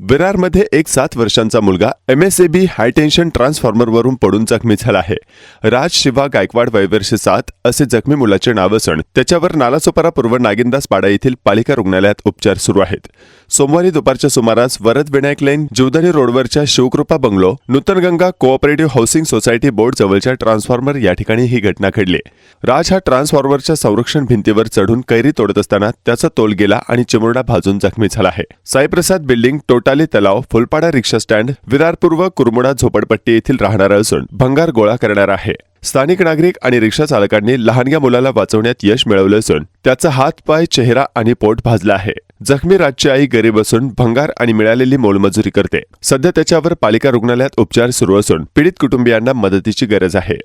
विरारमध्ये एक सात वर्षांचा मुलगा एम एस बी हायटेन्शन ट्रान्सफॉर्मरवरून पडून जखमी झाला आहे. राज शिवा गायकवाड वयवर्ष सात असे जखमी मुलाचे नाव असून त्याच्यावर नालासोपारा पूर्व नागिनदास पाडा येथील पालिका रुग्णालयात उपचार सुरू आहेत. सोमवारी दुपारच्या सुमारास Varad Vinayak lane Jivdani रोडवरच्या Shivkrupa bungalow Nutanganga cooperative housing society board जवळच्या ट्रान्सफॉर्मर या ठिकाणी ही घटना घडली. राज हा ट्रान्सफॉर्मरच्या संरक्षण भिंतीवर चढून कैरी तोडत असताना त्याचा तोल गेला आणि चिमुरडा भाजून जखमी झाला आहे. साईप्रसाद बिल्डिंग टोटल तलाव फुलपाडा रिक्षा स्टँड विरारपूर्व कुरमुडा झोपडपट्टी येथील राहणारा असून भंगार गोळा करणार आहे. स्थानिक नागरिक आणि रिक्षा चालकांनी लहानग्या मुलाला वाचवण्यात यश मिळवलं असून त्याचा हात पाय चेहरा आणि पोट भाजला आहे. जखमी राजची आई गरीब असून भंगार आणि मिळालेली मोलमजुरी करते. सध्या त्याच्यावर पालिका रुग्णालयात उपचार सुरू असून पीडित कुटुंबियांना मदतीची गरज आहे.